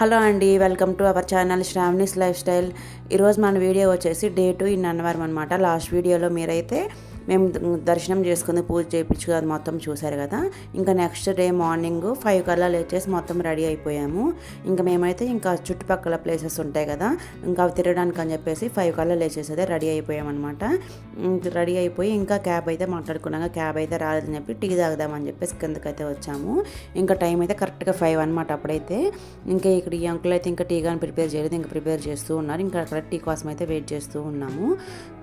Hello అండి welcome to our channel Shravani's lifestyle. ఈరోజు మన వీడియో వచ్చేసి డే టు ఇన్ అన్నవరం అనమాట లాస్ట్ వీడియోలో మీరైతే మేము దర్శనం చేసుకుని పూజ చేయించుకుని అది మొత్తం చూశారు కదా. ఇంకా నెక్స్ట్ డే మార్నింగ్ ఫైవ్ కల్లా లేచేసి మొత్తం రెడీ అయిపోయాము. ఇంకా మేమైతే ఇంకా చుట్టుపక్కల ప్లేసెస్ ఉంటాయి కదా ఇంకా అవి తిరగడానికి అని చెప్పేసి ఫైవ్ కల్లా లేచేసి అయితే రెడీ అయిపోయామన్నమాట. రెడీ అయిపోయి ఇంకా క్యాబ్ అయితే మాట్లాడుకున్నాక క్యాబ్ అయితే రాలేదని చెప్పి టీ తాగుదామని చెప్పేసి కిందకైతే వచ్చాము. ఇంకా టైం అయితే కరెక్ట్గా ఫైవ్ అనమాట అప్పుడైతే. ఇంకా ఇక్కడ ఈ అంకుల్ అయితే ఇంకా టీ కానీ ప్రిపేర్ చేయలేదు ఇంకా ప్రిపేర్ చేస్తూ ఉన్నారు. ఇంకా అక్కడ టీ కోసం అయితే వెయిట్ చేస్తూ ఉన్నాము.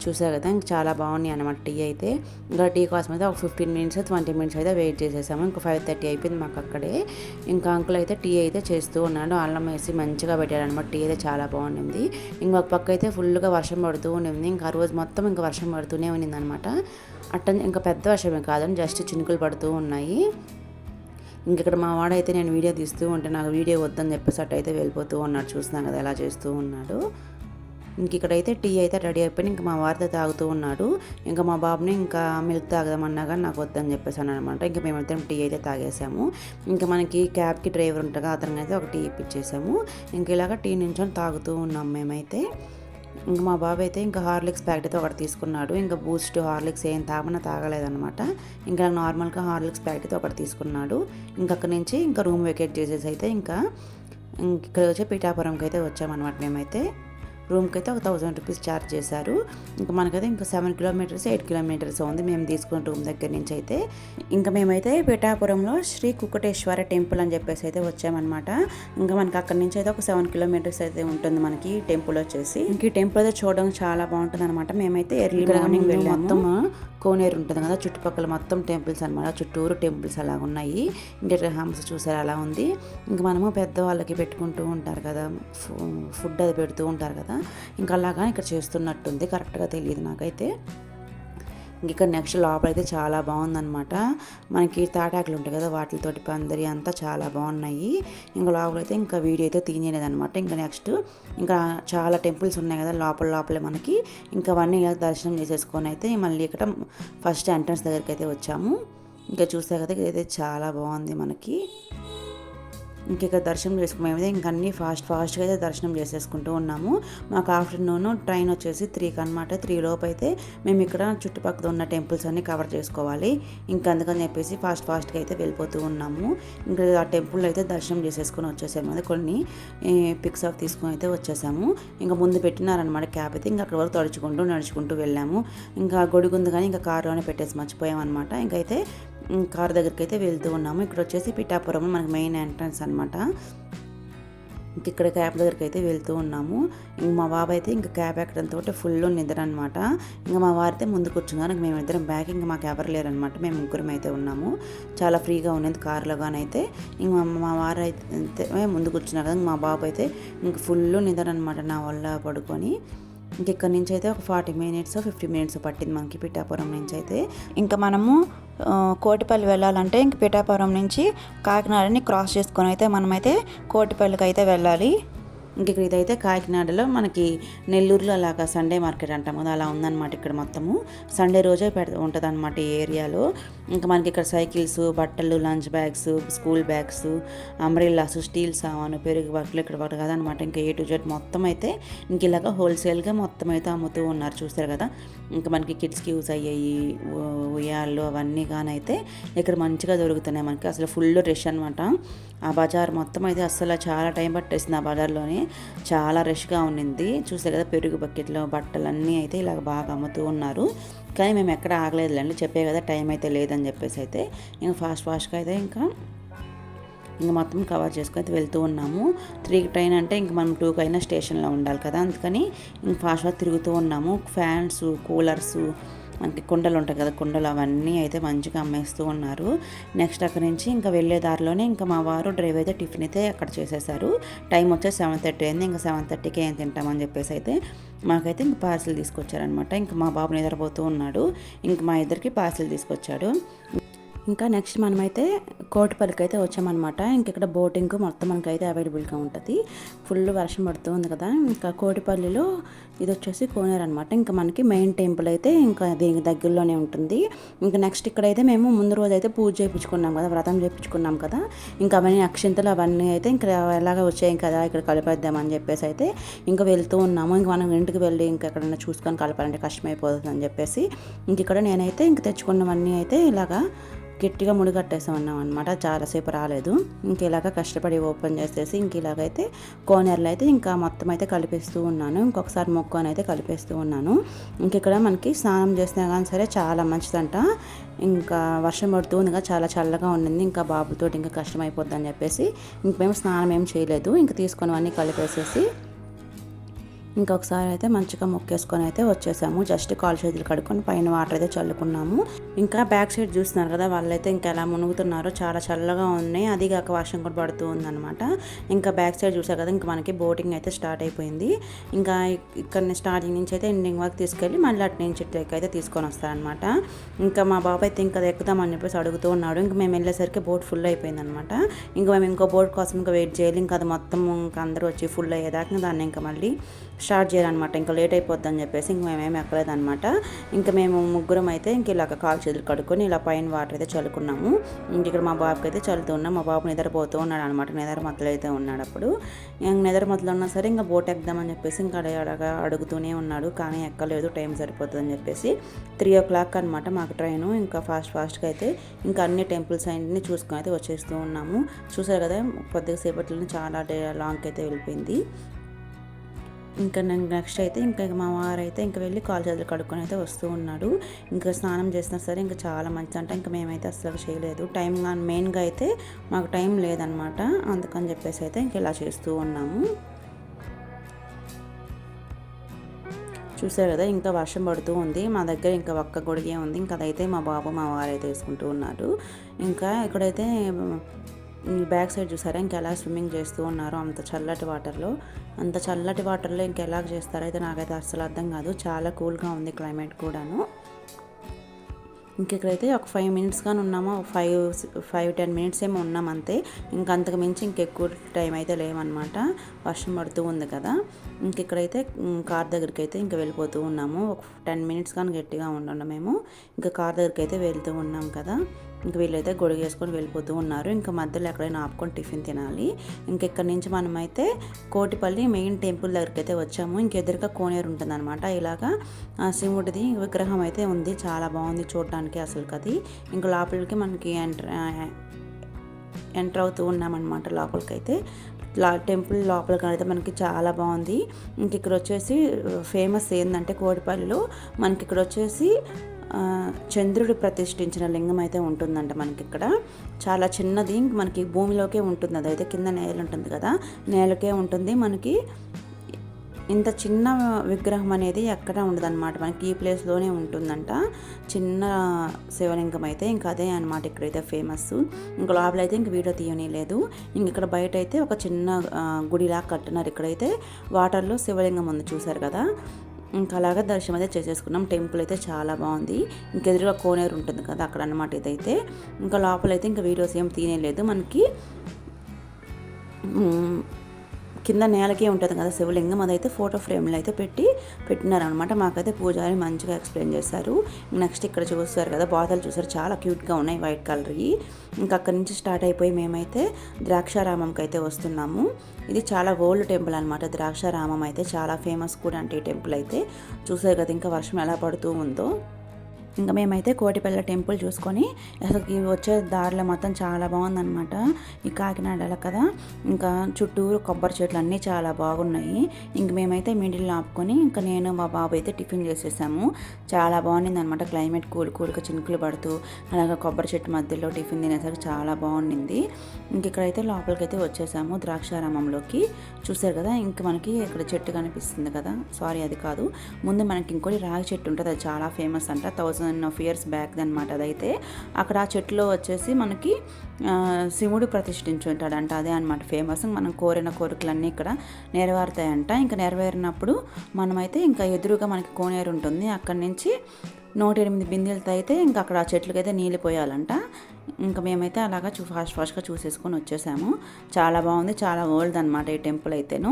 చూసారు కదా ఇంకా చాలా బాగున్నాయి అనమాట టీ అయితే. అయితే ఇంకా టీ కోసం అయితే ఒక ఫిఫ్టీన్ మినిట్స్ ట్వంటీ మినిట్స్ అయితే వెయిట్ చేసేసాము. ఇంకా ఫైవ్ థర్టీ అయిపోయింది మాకు అక్కడే. ఇంకా అంకుల్ అయితే టీ అయితే చేస్తూ ఉన్నాడు. అల్లం వేసి మంచిగా పెట్టాడు అనమాట టీ అయితే చాలా బాగుండింది. ఇంకొక పక్క అయితే ఫుల్గా వర్షం పడుతూ ఉండింది. ఇంకా ఆ రోజు మొత్తం ఇంకా వర్షం పడుతూనే ఉండింది అనమాట అట్ట ఇంకా పెద్ద వర్షమే కాదని జస్ట్ చినుకులు పడుతూ ఉన్నాయి. ఇంక ఇక్కడ మా వాడైతే నేను వీడియో తీస్తూ ఉంటే నాకు వీడియో వద్దని చెప్పేసి అట్టయితే వెళ్ళిపోతూ ఉన్నాడు. చూస్తున్నాను కదా ఎలా చేస్తూ ఉన్నాడు. ఇంక ఇక్కడైతే టీ అయితే రెడీ అయిపోయి ఇంకా మా వారితో తాగుతూ ఉన్నాడు. ఇంకా మా బాబుని ఇంకా మిల్క్ తాగదామన్నా కానీ నాకు వద్దని చెప్పేసాను అనమాట. ఇంకా మేమైతే టీ అయితే తాగేసాము. ఇంకా మనకి క్యాబ్కి డ్రైవర్ ఉంటాగా అతనికి అయితే ఒక టీ ఇప్పించేసాము. ఇంక ఇలాగ టీ నుంచొని తాగుతూ ఉన్నాం మేమైతే. ఇంకా మా బాబు అయితే ఇంకా హార్లిక్స్ ప్యాకెట్ అయితే ఒకటి తీసుకున్నాడు. ఇంకా బూస్ట్ హార్లిక్స్ ఏం తాగమన్నా తాగలేదనమాట ఇంకా నార్మల్గా హార్లిక్స్ ప్యాకెట్ అయితే ఒకటి తీసుకున్నాడు. ఇంకా అక్కడి నుంచి ఇంకా రూమ్ వెకేట్ చేసేసి అయితే ఇంకా ఇక్కడ వచ్చి పిఠాపురంకి అయితే వచ్చామన్నమాట మేమైతే. రూమ్కి అయితే ఒక థౌజండ్ రూపీస్ ఛార్జ్ చేశారు. ఇంకా మనకైతే ఇంకా సెవెన్ కిలోమీటర్స్ ఎయిట్ కిలోమీటర్స్ ఉంది మేము తీసుకున్న రూమ్ దగ్గర నుంచి అయితే ఇంకా మేమైతే పిఠాపురంలో శ్రీ కుక్కటేశ్వర టెంపుల్ అని చెప్పేసి అయితే వచ్చామన్నమాట. ఇంకా మనకి అక్కడ నుంచి అయితే ఒక సెవెన్ కిలోమీటర్స్ అయితే ఉంటుంది మనకి టెంపుల్ వచ్చేసి. ఇంక ఈ టెంపుల్ అయితే చూడడం చాలా బాగుంటుంది అనమాట మేమైతే ఎర్లీ మార్నింగ్ వెళ్ళి మొత్తం కోనేరు ఉంటుంది కదా చుట్టుపక్కల మొత్తం టెంపుల్స్ అనమాట చుట్టూరు టెంపుల్స్ అలా ఉన్నాయి. ఇంకా హంస చూసారు అలా ఉంది. ఇంకా మనము పెద్దవాళ్ళకి పెట్టుకుంటూ ఉంటారు కదా ఫుడ్ అది పెడుతూ ఉంటారు కదా. ఇంకా అలాగా ఇక్కడ చేస్తున్నట్టుంది. కరెక్ట్గా తెలియదు నాకైతే. ఇక్కడ నెక్స్ట్ లోపల అయితే చాలా బాగుందనమాట మనకి తాటాకులు ఉంటాయి కదా వాటితోటి పందిరి అంతా చాలా బాగున్నాయి. ఇంకా లోపల అయితే ఇంకా వీడియో అయితే తీయలేదు అనమాట ఇంకా నెక్స్ట్ ఇంకా చాలా టెంపుల్స్ ఉన్నాయి కదా లోపల లోపలే మనకి. ఇంకా అవన్నీ దర్శనం చేసేసుకొని అయితే మళ్ళీ ఇక్కడ ఫస్ట్ ఎంట్రన్స్ దగ్గరికి అయితే వచ్చాము. ఇంకా చూస్తే కదా ఇదైతే చాలా బాగుంది మనకి. ఇంక ఇక్కడ దర్శనం చేసుకునేది ఇంక అన్నీ ఫాస్ట్ ఫాస్ట్గా అయితే దర్శనం చేసేసుకుంటూ ఉన్నాము. మాకు ఆఫ్టర్నూన్ ట్రైన్ వచ్చేసి త్రీకి అనమాట త్రీ లోపు అయితే మేము ఇక్కడ చుట్టుపక్కల ఉన్న టెంపుల్స్ అన్నీ కవర్ చేసుకోవాలి. ఇంకా అందుకని చెప్పేసి ఫాస్ట్ ఫాస్ట్గా అయితే వెళ్ళిపోతూ ఉన్నాము. ఇంకా ఆ టెంపుల్ అయితే దర్శనం చేసేసుకొని వచ్చేసాము. అది కొన్ని పిక్స్ ఆఫ్ తీసుకొని అయితే వచ్చేసాము. ఇంకా ముందు పెట్టినారనమాట క్యాబ్ అయితే. ఇంకా అక్కడ వరకు తడుచుకుంటూ నడుచుకుంటూ వెళ్ళాము. ఇంకా గొడుగుంది కానీ ఇంకా కారులోనే పెట్టేసి మర్చిపోయామన్నమాట. ఇంకైతే కార్ దగ్గరికి అయితే వెళ్తూ ఉన్నాము. ఇక్కడ వచ్చేసి పిఠాపురం మనకి మెయిన్ ఎంట్రన్స్ అనమాట ఇంక ఇక్కడ క్యాబ్ దగ్గరికి అయితే వెళ్తూ ఉన్నాము. ఇంక మా బాబు అయితే ఇంకా క్యాబ్ ఎక్కడంతో ఫుల్ నిద్ర అనమాట ఇంకా మా వారితే ముందు కూర్చున్నారు. మేమిద్దరం బ్యాక్ ఇంకా మాకు ఎవరు లేరనమాట మేము ముగ్గురం అయితే ఉన్నాము. చాలా ఫ్రీగా ఉన్నది కారులో అయితే ఇంక మా వారు అయితే ముందు కూర్చున్నారు కదా మా బాబు అయితే ఇంక ఫుల్ నిద్ర అనమాట నా వల్ల పడుకొని. ఇంక ఇక్కడ నుంచి అయితే ఒక ఫార్టీ మినిట్స్ ఫిఫ్టీ మినిట్స్ పట్టింది మనకి పిఠాపురం నుంచి అయితే ఇంకా మనము కోటిపల్లి వెళ్ళాలంటే ఇంక పిఠాపురం నుంచి కాకినాడని క్రాస్ చేసుకొని అయితే మనమైతే కోటిపల్లికి అయితే వెళ్ళాలి. ఇంక ఇక్కడ ఇదైతే కాకినాడలో మనకి నెల్లూరులో అలాగా సండే మార్కెట్ అంటాం కదా అలా ఉందన్నమాట ఇక్కడ మొత్తము. సండే రోజే పెడ ఉంటుంది అనమాట ఈ ఏరియాలో. ఇంకా మనకి ఇక్కడ సైకిల్స్ బట్టలు lunch bags school bags umbrellas steel సామాను పెరుగు బట్టలు ఇక్కడ పడు కదనమాట ఇంకా ఏ టు జెడ్ మొత్తం అయితే ఇంక ఇలాగ హోల్సేల్గా మొత్తం అయితే అమ్ముతూ ఉన్నారు చూస్తారు కదా. ఇంకా మనకి కిడ్స్కి యూజ్ అయ్యాయి ఉయ్యాళ్ళు అవన్నీ కానైతే ఇక్కడ మంచిగా దొరుకుతున్నాయి మనకి. అసలు ఫుల్ రష్ అనమాట ఆ బజార్ మొత్తం అయితే అసలు చాలా టైం పట్టేసింది ఆ బజార్లోనే. చాలా రష్గా ఉండింది చూసే కదా పెరుగు బకెట్లో బట్టలు అన్నీ అయితే ఇలా బాగా అమ్ముతూ ఉన్నారు. కానీ మేము ఎక్కడ ఆగలేదులేండి చెప్పే కదా టైం అయితే లేదని చెప్పేసి అయితే ఇంకా ఫాస్ట్ ఫాస్ట్గా అయితే ఇంకా ఇంకా మొత్తం కవర్ చేసుకుని అయితే వెళ్తూ ఉన్నాము. త్రీకి ట్రైన్ అంటే ఇంక మనం టూకి అయినా స్టేషన్లో ఉండాలి కదా అందుకని ఇంక ఫాస్ట్గా తిరుగుతూ ఉన్నాము. ఫ్యాన్స్ కూలర్స్ మనకి కుండలు ఉంటాయి కదా కుండలు అవన్నీ అయితే మంచిగా అమ్మేస్తూ ఉన్నారు. నెక్స్ట్ అక్కడ నుంచి ఇంకా వెళ్ళే దారిలోనే ఇంకా మా వారు డ్రైవ్ అయితే టిఫిన్ అయితే అక్కడ చేసేసారు. టైం వచ్చేసి సెవెన్ థర్టీ అయింది ఇంకా సెవెన్ థర్టీకి ఏం తింటామని చెప్పేసి అయితే మాకైతే ఇంక పార్సిల్ తీసుకొచ్చారనమాట ఇంకా మా బాబు నిద్రపోతూ ఉన్నాడు. ఇంక మా ఇద్దరికి పార్సిల్ తీసుకొచ్చాడు. ఇంకా నెక్స్ట్ మనమైతే కోటిపల్లికి అయితే వచ్చామన్నమాట. ఇంక ఇక్కడ బోటింగ్ మొత్తం మనకైతే అవైలబుల్గా ఉంటుంది. ఫుల్ వర్షం పడుతుంది కదా ఇంకా కోటిపల్లిలో ఇది వచ్చేసి కోనేరు అనమాట ఇంకా మనకి మెయిన్ టెంపుల్ అయితే ఇంకా దీనికి దగ్గరలోనే ఉంటుంది. ఇంకా నెక్స్ట్ ఇక్కడైతే మేము ముందు రోజు అయితే పూజ చేయించుకున్నాం కదా వ్రతం చేయించుకున్నాం కదా. ఇంకా అవన్నీ అక్షింతలు అవన్నీ అయితే ఇంకా ఎలాగ వచ్చాయి కదా ఇక్కడ కలిపేద్దామని చెప్పేసి అయితే ఇంకా వెళ్తూ ఉన్నాము. ఇంకా మనం ఇంటికి వెళ్ళి ఇంకా ఎక్కడైనా చూసుకొని కలపాలంటే కష్టమైపోతుంది అని చెప్పేసి ఇంక ఇక్కడ నేనైతే ఇంక తెచ్చుకున్నవన్నీ అయితే ఇలాగా గట్టిగా ముడిగట్టేసామన్నాం అనమాట చాలాసేపు రాలేదు. ఇంక ఇలాగ కష్టపడి ఓపెన్ చేసేసి ఇంక ఇలాగైతే కోనేరులో అయితే ఇంకా మొత్తం అయితే కలిపేస్తూ ఉన్నాను. ఇంకొకసారి మొక్కని అయితే కలిపేస్తూ ఉన్నాను. ఇంక ఇక్కడ మనకి స్నానం చేసినా కానీ సరే చాలా మంచిదంట. ఇంకా వర్షం పడుతుంది చాలా చల్లగా ఉండింది ఇంకా బాబుతో ఇంకా కష్టం అయిపోద్ది అని చెప్పేసి ఇంక మేము స్నానం ఏం చేయలేదు. ఇంకా తీసుకొని కలిపేసేసి ఇంకొకసారి అయితే మంచిగా మొక్కేసుకొని అయితే వచ్చేసాము. జస్ట్ కాలు చేతులు కడుక్కొని పైన వాటర్ అయితే చల్లుకున్నాము. ఇంకా బ్యాక్ సైడ్ చూస్తున్నారు కదా వాళ్ళైతే ఇంకా ఎలా మునుగుతున్నారో చాలా చల్లగా ఉన్నాయి. అది కాక వర్షం కూడా పడుతూ ఉందన్నమాట. ఇంకా బ్యాక్ సైడ్ చూసారు కదా ఇంకా మనకి బోటింగ్ అయితే స్టార్ట్ అయిపోయింది. ఇంకా ఇక్కడ స్టార్టింగ్ నుంచి అయితే ఎండింగ్ వరకు తీసుకెళ్ళి మళ్ళీ అటు నుంచి ఇటుకి అయితే తీసుకొని వస్తారనమాట ఇంకా మా బాబు అయితే ఇంకా ఎక్కుదామని చెప్పేసి అడుగుతూ ఉన్నాడు. ఇంకా మేము వెళ్ళేసరికి బోట్ ఫుల్ అయిపోయింది అనమాట ఇంకా మేము ఇంకో బోట్ కోసం ఇంకా వెయిట్ చేయాలి. ఇంకా అది మొత్తం ఇంకా అందరూ వచ్చి ఫుల్ అయ్యేదాకా దాన్ని ఇంకా మళ్ళీ స్టార్ట్ చేయాలన్నమాట. ఇంకా లేట్ అయిపోద్ది అని చెప్పేసి ఇంక మేమేమి ఎక్కలేదన్నమాట. ఇంకా మేము ముగ్గురం అయితే ఇంక ఇలాగ కాల్ చేతులు కడుక్కొని ఇలా పైన వాటర్ అయితే చల్లుకున్నాము. ఇక్కడ మా బాబుకి అయితే చల్లుతూ ఉన్నాం. మా బాబు నిద్రపోతూ ఉన్నాడు అనమాట నిద్ర మత్తలు అయితే ఉన్నాడు అప్పుడు. ఇంకా నిద్ర మత్తలు ఉన్నా సరే ఇంకా బోట్ ఎక్దామని చెప్పేసి ఇంకా అడగ అడుగుతూనే ఉన్నాడు. కానీ ఎక్కలేదు. టైం సరిపోతుందని చెప్పేసి త్రీ ఓ క్లాక్ అనమాట మాకు ట్రైన్. ఇంకా ఫాస్ట్ ఫాస్ట్గా అయితే ఇంకా అన్ని టెంపుల్స్ అన్ని చూసుకొని అయితే వచ్చేస్తూ ఉన్నాము. చూసారు కదా కొద్దిగా సేపట్లోనే చాలా డే లాంగ్ అయితే వెళ్ళిపోయింది. ఇంకా నేను నెక్స్ట్ అయితే ఇంకా మా వారు అయితే ఇంకా వెళ్ళి కాలు చేతులు కడుక్కొని అయితే వస్తూ ఉన్నాడు. ఇంకా స్నానం చేసినా సరే ఇంకా చాలా మంచిది అంట. ఇంకా మేమైతే అసలు చేయలేదు. టైం మెయిన్గా అయితే మాకు టైం లేదనమాట. అందుకని చెప్పేసి అయితే ఇంక ఇలా చేస్తూ ఉన్నాము. చూసారు కదా ఇంకా వర్షం పడుతూ ఉంది. మా దగ్గర ఇంకా ఒక్క గొడిగే ఉంది. ఇంకా అదైతే మా బాబు మా వారైతే వేసుకుంటూ ఉన్నారు ఇంకా ఇక్కడైతే బ్యాక్ సైడ్ చూసారా? ఇంకెలా స్విమ్మింగ్ చేస్తూ ఉన్నారు అంత చల్లటి వాటర్లో. అంత చల్లటి వాటర్లో ఇంకెలా చేస్తారో అయితే నాకైతే అస్సలు అర్థం కాదు. చాలా కూల్గా ఉంది క్లైమేట్ కూడాను. ఇంకెక్కడైతే ఒక ఫైవ్ మినిట్స్ కానీ ఉన్నామో ఫైవ్ ఫైవ్ టెన్ మినిట్స్ ఏమో ఉన్నాం అంతే. ఇంక అంతకు మించి ఇంకెక్కువ టైం అయితే లేవన్నమాట. వర్షం పడుతూ ఉంది కదా. ఇంకెక్కడైతే కార్ దగ్గరికి అయితే ఇంకా వెళ్ళిపోతూ ఉన్నాము. ఒక టెన్ మినిట్స్ కానీ గట్టిగా ఉండండి మేము. ఇంకా కార్ దగ్గరికి అయితే వెళ్తూ ఉన్నాం కదా. ఇంక వీళ్ళైతే గొడిగేసుకొని వెళ్ళిపోతూ ఉన్నారు. ఇంకా మధ్యలో ఎక్కడైనా ఆపుకొని టిఫిన్ తినాలి. ఇంకెక్కడి నుంచి మనమైతే కోటిపల్లి మెయిన్ టెంపుల్ దగ్గరికి అయితే వచ్చాము ఇంకెదురుగా కోనేరు ఉంటుందన్నమాట. ఇలాగా శివుడిది విగ్రహం అయితే ఉంది. చాలా బాగుంది చూడడానికి అసలు కది ఇంకా లోపలికి మనకి ఎంటర్ ఎంటర్ అవుతూ ఉన్నామన్నమాట లోపలికైతే. లా టెంపుల్ లోపలికి అయితే మనకి చాలా బాగుంది. ఇంక ఇక్కడ వచ్చేసి ఫేమస్ ఏంటంటే కోడిపల్లిలో మనకి ఇక్కడ వచ్చేసి చంద్రుడు ప్రతిష్ఠించిన లింగం అయితే ఉంటుందంట మనకి ఇక్కడ చాలా చిన్నది మనకి భూమిలోకే ఉంటుంది. అదైతే కింద నేల ఉంటుంది కదా. నేలకే ఉంటుంది మనకి. ఇంత చిన్న విగ్రహం అనేది ఎక్కడ ఉండదన్నమాట. మనకి ఈ ప్లేస్లోనే ఉంటుందంట. చిన్న శివలింగం అయితే ఇంకా అదే అనమాట ఇక్కడైతే ఫేమస్ ఇంకా లోపల అయితే ఇంక వీడియో తీయని లేదు ఇంక ఇక్కడ బయట అయితే ఒక చిన్న గుడిలా కట్టినారు. ఇక్కడైతే వాటర్లో శివలింగం ఉంది చూసారు కదా. ఇంకా అలాగా దర్శనం అయితే చేసేసుకున్నాం. టెంపుల్ అయితే చాలా బాగుంది. ఇంకెదురుగా కోనేరు ఉంటుంది కదా అక్కడ అనమాట ఇదైతే. ఇంకా లోపలైతే ఇంకా వీడియోస్ ఏం తీయలేదు మనకి కింద నేలకే ఉంటుంది కదా శివలింగం అదైతే ఫోటో ఫ్రేమ్లో అయితే పెట్టి పెట్టినారనమాట. మాకైతే పూజారి మంచిగా ఎక్స్ప్లెయిన్ చేశారు. నెక్స్ట్ ఇక్కడ చూస్తారు కదా బాతలు చూసారు. చాలా క్యూట్గా ఉన్నాయి వైట్ కలర్వి ఇంకా అక్కడి నుంచి స్టార్ట్ అయిపోయి మేమైతే ద్రాక్షారామంకి అయితే వస్తున్నాము. ఇది చాలా ఓల్డ్ టెంపుల్ అనమాట ద్రాక్షారామం అయితే చాలా ఫేమస్ కూడా అంటే ఈ టెంపుల్ అయితే. చూసారు కదా ఇంకా వర్షం ఎలా పడుతూ ఉందో. ఇంకా మేమైతే కోటిపల్లి టెంపుల్ చూసుకొని అసలు వచ్చే దారిలో మొత్తం చాలా బాగుందనమాట ఈ కాకినాడలో కదా. ఇంకా చుట్టూరు కొబ్బరి చెట్లు అన్నీ చాలా బాగున్నాయి. ఇంక మేమైతే మిడిల్ ఆపుకొని ఇంకా నేను మా బాబు అయితే టిఫిన్ చేసేసాము. చాలా బాగుండింది అనమాట క్లైమేట్ కూల్ కూల్గా చినుకులు పడుతూ అలాగే కొబ్బరి చెట్టు మధ్యలో టిఫిన్ తినేసరికి చాలా బాగుండింది. ఇంక ఇక్కడైతే లోపలికి అయితే వచ్చేసాము ద్రాక్షారామంలోకి. చూసారు కదా ఇంక మనకి ఇక్కడ చెట్టు కనిపిస్తుంది కదా. సారీ అది కాదు. ముందు మనకి ఇంకోటి రాగి చెట్టు ఉంటుంది అది చాలా ఫేమస్ అంట. Thousand thousand of years back అనమాట అదైతే. అక్కడ ఆ చెట్టులో వచ్చేసి మనకి శివుడు ప్రతిష్ఠించుంటాడంట. అదే అనమాట ఫేమస్ మనం కోరిన కోరికలన్నీ ఇక్కడ నెరవేరుతాయంట. ఇంకా నెరవేరినప్పుడు మనమైతే ఇంకా ఎదురుగా మనకి కోనేరు ఉంటుంది. అక్కడి నుంచి నూట ఎనిమిది బిందెలతో అయితే ఇంకా అక్కడ ఆ చెట్లకైతే నీళ్ళు పోయాలంట. ఇంకా మేమైతే అలాగా చూ ఫాస్ట్ ఫాస్ట్గా చూసేసుకొని వచ్చేసాము. చాలా బాగుంది. చాలా ఓల్డ్ అనమాట ఈ టెంపుల్ అయితేను.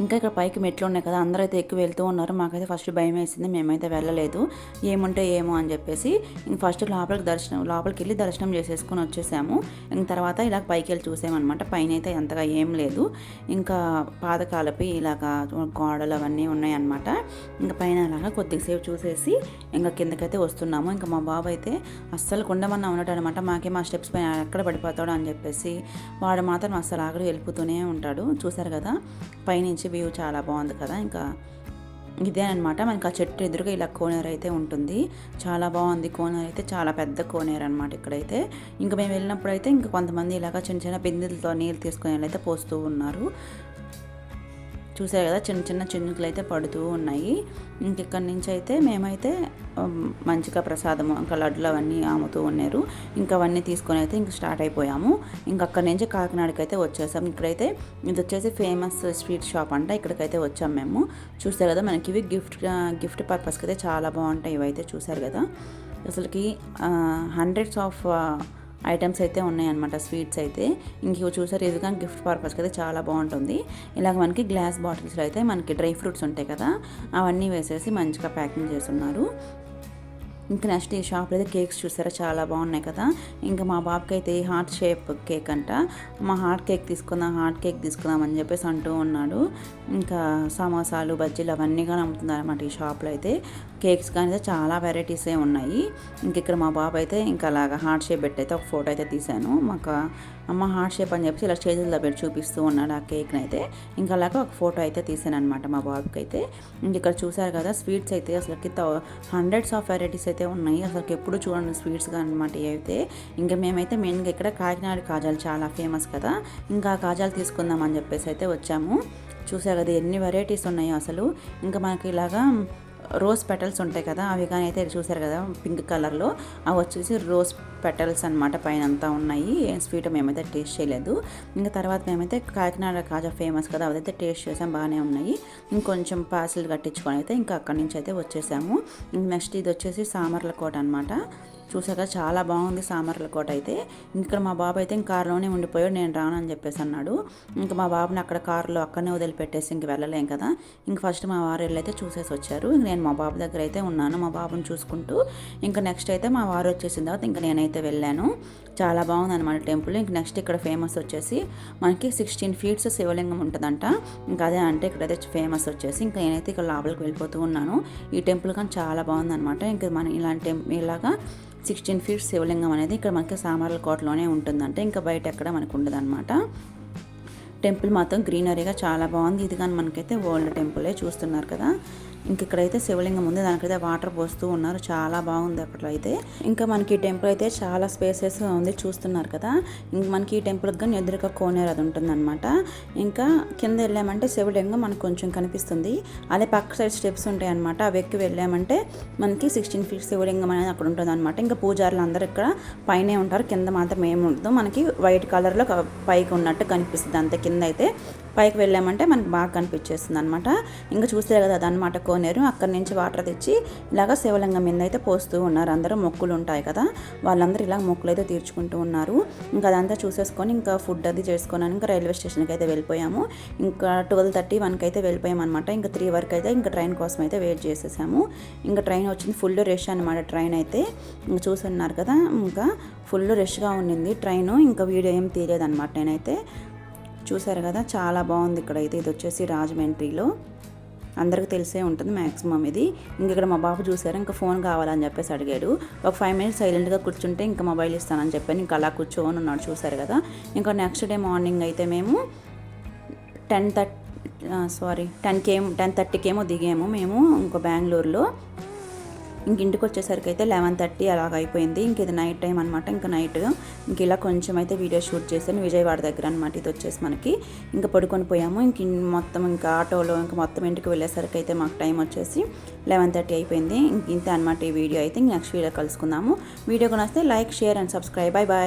ఇంకా ఇక్కడ పైకి మెట్లు ఉన్నాయి కదా అందరూ అయితే ఎక్కువ వెళ్తూ ఉన్నారు. మాకైతే ఫస్ట్ భయం వేసింది మేమైతే వెళ్ళలేదు. ఏముంటే ఏమో అని చెప్పేసి ఇంక ఫస్ట్ లోపలికి దర్శనం లోపలికి వెళ్ళి దర్శనం చేసేసుకొని వచ్చేసాము. ఇంక తర్వాత ఇలా పైకి వెళ్ళి చూసామన్నమాట. పైన అయితే అంతగా ఏం లేదు. ఇంకా పాతకాలపి ఇలాగా గోడలు అవన్నీ ఉన్నాయన్నమాట. ఇంకా పైన అలాగా కొద్దిసేపు చూసేసి ఇంకా కిందకైతే వస్తున్నాము. ఇంకా మా బాబు అయితే అస్సలు కొండమన్నా ఉన్నాడు అనమాట మాకే మా స్టెప్స్ పైన ఎక్కడ పడిపోతాడు అని చెప్పేసి వాడు మాత్రం అస్సలు ఆగడు వెళ్ళిపోతూనే ఉంటాడు. చూసారు కదా? పైనుంచి వ్యూ చాలా బాగుంది కదా. ఇంకా ఇదే అనమాట మనకి ఆ చెట్టు ఎదురుగా ఇలా కోనేరు అయితే ఉంటుంది. చాలా బాగుంది. కోనేరు అయితే చాలా పెద్ద కోనేరు అనమాట ఇక్కడైతే. ఇంకా మేము వెళ్ళినప్పుడు అయితే ఇంకా కొంతమంది ఇలాగ చిన్న చిన్న బిందెలతో నీళ్ళు తీసుకునే అయితే పోస్తూ ఉన్నారు. చూసారు కదా చిన్న చిన్న చినుకులు అయితే పడుతూ ఉన్నాయి. ఇంకెక్కడి నుంచి అయితే మేమైతే మంచిగా ప్రసాదము ఇంకా లడ్లు అవన్నీ అమ్ముతూ ఉన్నారు. ఇంకా అవన్నీ తీసుకొని అయితే ఇంక స్టార్ట్ అయిపోయాము. ఇంకా అక్కడి నుంచి కాకినాడకి అయితే వచ్చేసాం ఇక్కడైతే ఇది వచ్చేసి ఫేమస్ స్వీట్ షాప్ అంట. ఇక్కడికైతే వచ్చాం మేము. చూసారు కదా మనకి ఇవి గిఫ్ట్ గిఫ్ట్ పర్పస్కి అయితే చాలా బాగుంటాయి ఇవైతే చూసారు కదా. అసలుకి హండ్రెడ్స్ ఆఫ్ ఐటమ్స్ అయితే ఉన్నాయన్నమాట స్వీట్స్ అయితే. ఇంక చూసారు ఇది కానీ గిఫ్ట్ పర్పస్కి అయితే చాలా బాగుంటుంది. ఇలాగ మనకి గ్లాస్ బాటిల్స్లో అయితే మనకి డ్రై ఫ్రూట్స్ ఉంటాయి కదా అవన్నీ వేసేసి మంచిగా ప్యాకింగ్ చేస్తున్నారు. ఇంకా నెక్స్ట్ ఈ షాప్లో అయితే కేక్స్ చూసారా? చాలా బాగున్నాయి కదా. ఇంకా మా బాబుకి అయితే హార్ట్ షేప్ కేక్ అంట. మా హార్ట్ కేక్ తీసుకుందాం హార్ట్ కేక్ తీసుకుందాం అని చెప్పేసి అంటూ ఉన్నాడు. ఇంకా సమోసాలు బజ్జీలు అవన్నీ కానీ అమ్ముతున్నారు అనమాట ఈ షాప్లో అయితే. కేక్స్ కానీ చాలా వెరైటీసే ఉన్నాయి. ఇంక ఇక్కడ మా బాబు అయితే ఇంకా అలాగా హార్ట్ షేప్ పెట్టి అయితే ఒక ఫోటో అయితే తీశాను. మాకు అమ్మ హార్ట్ షేప్ అని చెప్పి ఇలా చేతుల్లో పెట్టి చూపిస్తూ ఉన్నాడు ఆ కేక్ని అయితే. ఇంకా అలాగా ఒక ఫోటో అయితే తీసాను అనమాట మా బాబుకి అయితే. ఇక్కడ చూసారు కదా స్వీట్స్ అయితే అసలుకి హండ్రెడ్స్ ఆఫ్ వెరైటీస్ అయితే ఉన్నాయి. అసలు ఎప్పుడు చూడండి స్వీట్స్ అనమాట అయితే. ఇంకా మేమైతే మెయిన్గా ఇక్కడ కాకినాడ కాజాలు చాలా ఫేమస్ కదా. ఇంకా కాజాలు తీసుకుందాం అని చెప్పేసి అయితే వచ్చాము. చూసారు కదా ఎన్ని వెరైటీస్ ఉన్నాయో అసలు. ఇంకా మనకి ఇలాగా రోజ్ పెటల్స్ ఉంటాయి కదా అవి కానీ అయితే చూసారు కదా పింక్ కలర్లో అవి వచ్చేసి రోజ్ పెటల్స్ అనమాట పైన అంతా ఉన్నాయి. ఏం స్వీట్ మేమైతే టేస్ట్ చేయలేదు. ఇంకా తర్వాత మేమైతే కాకినాడ కాజా ఫేమస్ కదా అదైతే టేస్ట్ చేసాం బాగానే ఉన్నాయి. ఇంకొంచెం పార్సిల్ కట్టించుకొని అయితే ఇంకా అక్కడి నుంచి అయితే వచ్చేసాము. నెక్స్ట్ ఇది వచ్చేసి సామర్లకోట అనమాట చూసాక చాలా బాగుంది సామర్ల కోట అయితే. ఇక్కడ మా బాబు అయితే ఇంక కారులోనే ఉండిపోయాడు నేను రానని చెప్పేసి అన్నాడు. ఇంకా మా బాబుని అక్కడ కారులో అక్కడనే వదిలిపెట్టేసి ఇంక వెళ్ళలేం కదా. ఇంక ఫస్ట్ మా వారు అయితే చూసేసి వచ్చారు. ఇంక నేను మా బాబు దగ్గర అయితే ఉన్నాను మా బాబుని చూసుకుంటూ. ఇంకా నెక్స్ట్ అయితే మా వారు వచ్చేసిన తర్వాత ఇంకా నేనైతే వెళ్ళాను. చాలా బాగుంది అనమాట టెంపుల్. ఇంక నెక్స్ట్ ఇక్కడ ఫేమస్ వచ్చేసి మనకి సిక్స్టీన్ ఫీట్స్ శివలింగం ఉంటుందంట. ఇంకా అదే అంటే ఇక్కడైతే ఫేమస్ వచ్చేసి ఇంకా నేనైతే ఇక్కడ లోపలికి వెళ్ళిపోతూ ఉన్నాను. ఈ టెంపుల్ కానీ చాలా బాగుందనమాట ఇంకా మనం ఇలాంటి ఇలాగా సిక్స్టీన్ ఫీట్ శివలింగం అనేది ఇక్కడ మనకి సామర్ల కోటలోనే ఉంటుందంటే ఇంకా బయట ఎక్కడ మనకు ఉండదన్నమాట. టెంపుల్ మాత్రం గ్రీనరీగా చాలా బాగుంది. ఇది కానీ మనకైతే ఓల్డ్ టెంపులే చూస్తున్నారు కదా. ఇంక ఇక్కడైతే శివలింగం ఉంది. దానికైతే వాటర్ పోస్తూ ఉన్నారు. చాలా బాగుంది అక్కడ అయితే. ఇంకా మనకి టెంపుల్ అయితే చాలా స్పేసెస్ ఉంది చూస్తున్నారు కదా. ఇంక మనకి ఈ టెంపుల్కి కానీ ఎదురుగా కోనేరు అది ఉంటుందన్నమాట. ఇంకా కింద వెళ్ళామంటే శివలింగం మనకు కొంచెం కనిపిస్తుంది. అదే పక్క సైడ్ స్టెప్స్ ఉంటాయి అనమాట అవి ఎక్కి వెళ్ళామంటే మనకి సిక్స్టీన్ ఫీట్ శివలింగం అనేది అక్కడ ఉంటుంది అనమాట ఇంకా పూజారులు అందరూ ఇక్కడ పైనే ఉంటారు. కింద మాత్రం ఏమి ఉండదు మనకి వైట్ కలర్లో పైకి ఉన్నట్టు కనిపిస్తుంది. అంతే కింద అయితే పైకి వెళ్ళామంటే మనకి బాగా కనిపించేస్తుంది అనమాట ఇంకా చూస్తే కదా అదనమాట కోనేరు. అక్కడి నుంచి వాటర్ తెచ్చి ఇలాగ శివలింగం మీద అయితే పోస్తూ ఉన్నారు. అందరూ మొక్కులు ఉంటాయి కదా. వాళ్ళందరూ ఇలా మొక్కులు అయితే తీర్చుకుంటూ ఉన్నారు. ఇంకా అదంతా చూసేసుకొని ఇంకా ఫుడ్ అది చేసుకొని ఇంకా రైల్వే స్టేషన్కి అయితే వెళ్ళిపోయాము. ఇంకా ట్వెల్వ్ థర్టీ వన్కి అయితే వెళ్ళిపోయాం అనమాట ఇంకా త్రీ వరకు అయితే ఇంకా ట్రైన్ కోసం అయితే వెయిట్ చేసేసాము. ఇంకా ట్రైన్ వచ్చింది. ఫుల్ రష్ అనమాట ట్రైన్ అయితే. ఇంకా ఉన్నారు కదా. ఇంకా ఫుల్ రష్గా ఉండింది ట్రైన్. ఇంకా వీడియో ఏం తీయలేదన్నమాట నేనైతే. చూసారు కదా చాలా బాగుంది ఇక్కడైతే ఇది వచ్చేసి రాజమండ్రిలో. అందరికి తెలిసే ఉంటుంది మ్యాక్సిమం ఇది. ఇంక ఇక్కడ మా బాబు చూసారు ఇంకా ఫోన్ కావాలని చెప్పేసి అడిగాడు. ఒక ఫైవ్ మినిట్స్ సైలెంట్గా కూర్చుంటే ఇంకా మొబైల్ ఇస్తానని చెప్పాను. ఇంకా అలా కూర్చోని ఉన్నాడు చూసారు కదా. ఇంకా నెక్స్ట్ డే మార్నింగ్ అయితే మేము టెన్ థర్టీ సారీ టెన్కేమో టెన్ థర్టీకి ఏమో దిగాము. మేము ఇంకో బెంగళూరులో. ఇంక ఇంటికి వచ్చేసరికి అయితే లెవెన్ థర్టీ అలాగ అయిపోయింది. ఇంక ఇది నైట్ టైం అనమాట ఇంకా నైట్ ఇంక ఇలా కొంచెం అయితే వీడియో షూట్ చేశాను. విజయవాడ దగ్గర అనమాట ఇది వచ్చేసి మనకి. ఇంకా పడుకొని పోయాము. ఇంక మొత్తం ఇంకా ఆటోలో ఇంకా మొత్తం ఇంటికి వెళ్ళేసరికి అయితే మాకు టైం వచ్చేసి లెవెన్ థర్టీ అయిపోయింది. ఇంక ఇంతే అనమాట ఈ వీడియో అయితే. నెక్స్ట్ వీడియో కలుసుకుందాము. Video కొనిస్తే like share and subscribe. Bye bye